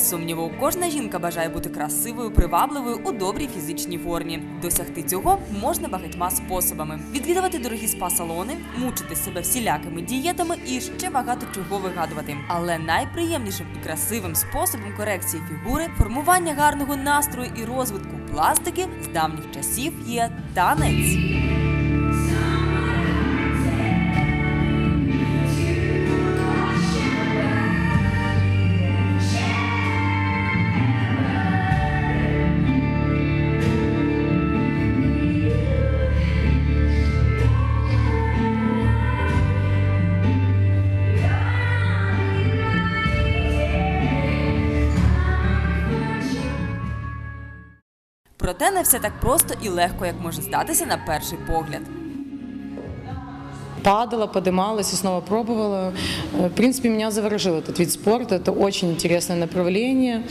Без сумніву, кожна жінка бажає бути красивою, привабливою у добрій фізичній формі. Досягти цього можна багатьма способами: відвідувати дорогі спа-салони, мучити себе всілякими дієтами і ще багато чого вигадувати. Але найприємнішим і красивим способом корекції фігури, формування гарного настрою і розвитку пластики з давніх часів є танець. Проте не все так просто і легко, як може здатися на перший погляд. падала, подымалась и снова пробовала. Э, В принципе, меня заворожил этот вид спорта. Это очень интересное направление.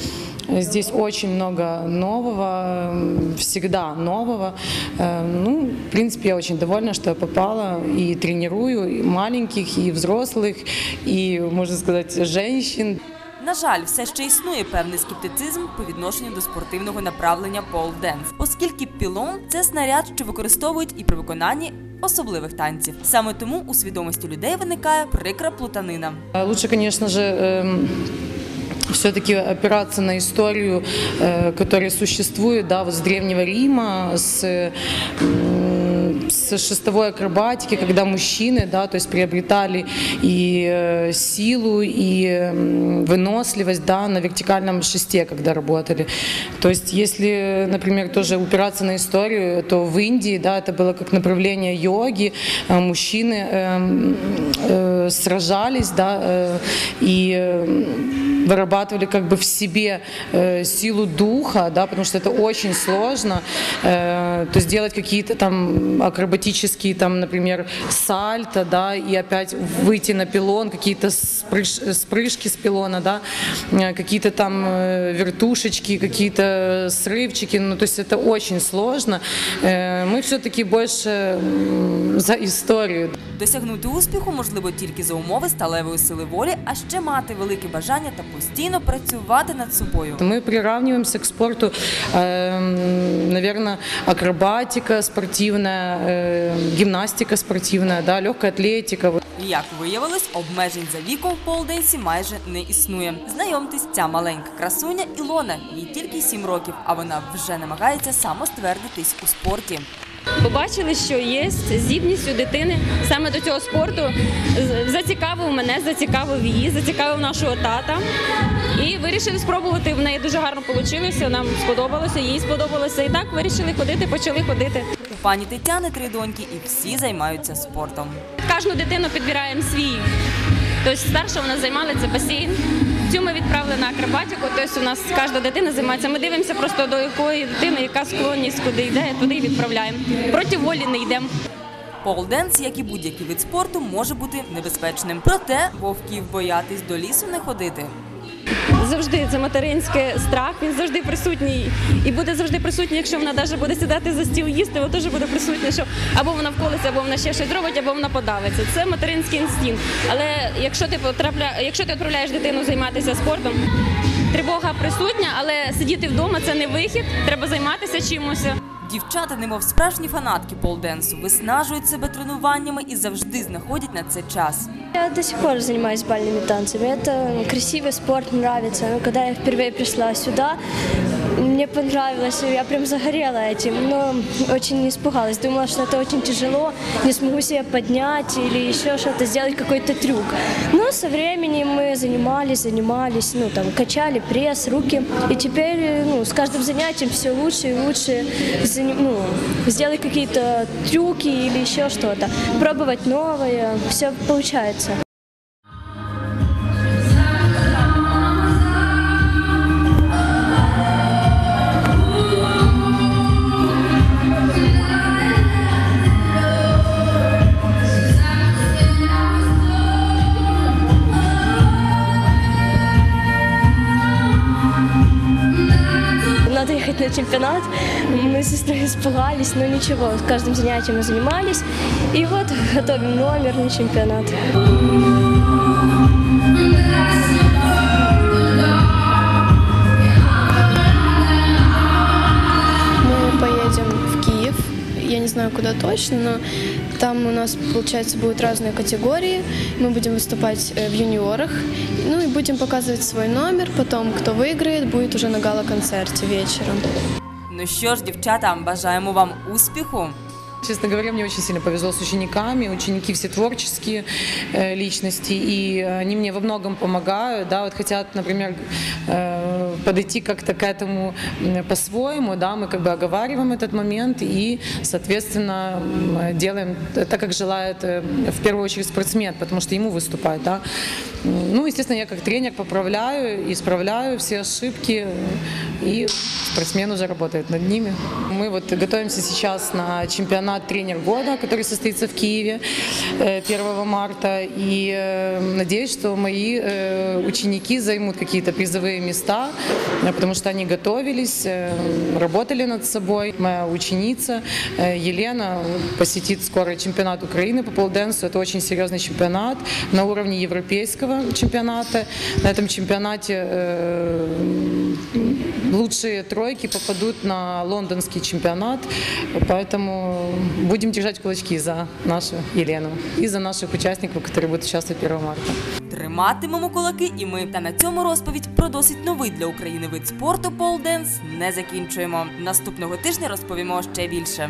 Э, Здесь очень много нового, м, всегда нового. Э, Ну, в принципе, я очень довольна, что я попала и тренирую и маленьких, и взрослых, и, можно сказать, женщин. На жаль, все ще існує певний скептицизм по відношенню до спортивного направлення пол денс, оскільки пілон це снаряд, що використовують і при виконанні особливих танців. Саме тому у свідомості людей виникає прикра плутанина. Лучше, конечно же, все-таки опираться на историю, э, которая существует, да, вот с древнего Рима, с, м, с шестовой акробатики, когда мужчины, да, то есть приобретали и э, силу, и выносливость, да, на вертикальном шесте, когда работали. То есть, если, например, тоже упираться на историю, то в Индии, да, это было как направление йоги, э, мужчины эм, э, сражались, да, э, и э, вырабатывали как бы в себе э, силу духа, да, потому что это очень сложно. Э, то есть делать какие-то там акробатические, там, например, сальто, да, и опять выйти на пилон, какие-то спрыж- спрыжки с пилона, да, э, какие-то там э, вертушечки, какие-то срывчики, ну, то есть это очень сложно. Э, мы все-таки больше м, за историю. Досягнути успіху можливо тільки за умови сталевої сили волі, а ще мати велике бажання та постійно працювати над собою. Мы приравниваемся к спорту, наверное, акробатика спортивна, гімнастика спортивна, да, легкая атлетика. Як виявилось, обмежень за віком в полденсі майже не існує. Знайомтесь, ця маленька красуня Ілона. Їй тільки 7 років, а вона вже намагається самоствердитись у спорті. Побачили, що є здібність у дитини саме до цього спорту. Зацікавив мене, зацікавив її, зацікавив нашого тата. І вирішили спробувати. В неї дуже гарно вийшло, нам сподобалося, їй сподобалося. І так вирішили ходити, почали ходити. У пані Тетяни три доньки, і всі займаються спортом. Кожну дитину підбираємо свій. Тобто старша вона займала це басейн. Цю ми відправили на акробатику. Тобто у нас кожна дитина займається. Ми дивимося просто до якої дитини, яка склонність, куди йде, туди і відправляємо. Проти волі не йдемо. Полденс, як і будь-який вид спорту, може бути небезпечним. Проте вовків боятись до лісу не ходити. Завжди це материнський страх, він завжди присутній і буде завжди присутній, якщо вона навіть буде сідати за стіл їсти, вона теж буде присутня, що або вона вколиться, або вона ще щось зробить, або вона подавиться. Це материнський інстинкт. Але якщо ти потрапля... якщо ти відправляєш дитину займатися спортом, тривога присутня, але сидіти вдома це не вихід. Треба займатися чимось. Дівчата, немов справжні фанатки полденсу, виснажують себе тренуваннями і завжди знаходять на це час. Я до сих пор занимаюсь бальными танцами. Это красивый спорт, нравится. Но когда я впервые пришла сюда, мне понравилось, я прям загорела этим, но очень испугалась. Думала, что это очень тяжело, не смогу себя поднять или еще что-то, сделать какой-то трюк. Но со временем мы занимались, занимались, ну там качали пресс, руки. И теперь ну, с каждым занятием все лучше и лучше зани- ну, сделать какие-то трюки или еще что-то. Пробовать новое, все получается. на чемпионат. Мы с сестрой испугались, но ничего, каждым занятием мы занимались. И вот готовим номер на чемпионат. Мы поедем в Киев, я не знаю куда точно, но там у нас, получается, будут разные категории. Мы будем выступать э, в юниорах, ну и будем показывать свой номер. Потом, кто выиграет, будет уже на гала-концерте вечером. Ну що ж, дівчата, бажаємо вам успіху. Честно говоря, мне очень сильно повезло с учениками. Ученики все творческие э, личности, и они мне во многом помогают. Да, вот хотят, например, э, подойти как-то к этому м, по-своему, да, мы как бы оговариваем этот момент и, соответственно, м, делаем так, как желает э, в первую очередь спортсмен, потому что ему выступать, да. М, Ну, естественно, я как тренер поправляю, исправляю все ошибки, и спортсмен уже работает над ними. Мы вот готовимся сейчас на чемпионат тренер года, который состоится в Киеве э, 1 марта. И э, надеюсь, что мои э, ученики займут какие-то призовые места, э, потому что они готовились, э, работали над собой. Моя ученица э, Елена посетит скоро чемпионат Украины по полденсу. Это очень серьезный чемпионат на уровне европейского чемпионата. На этом чемпионате э, лучшие тройки попадут на лондонский чемпионат, поэтому будем держать кулачки за нашу Елену и за наших участников, которые будут участвовать 1 марта. Триматимемо кулаки і ми. Та на цьому розповідь про досить новий для України вид спорту полденс не закінчуємо. Наступного тижня розповімо ще більше.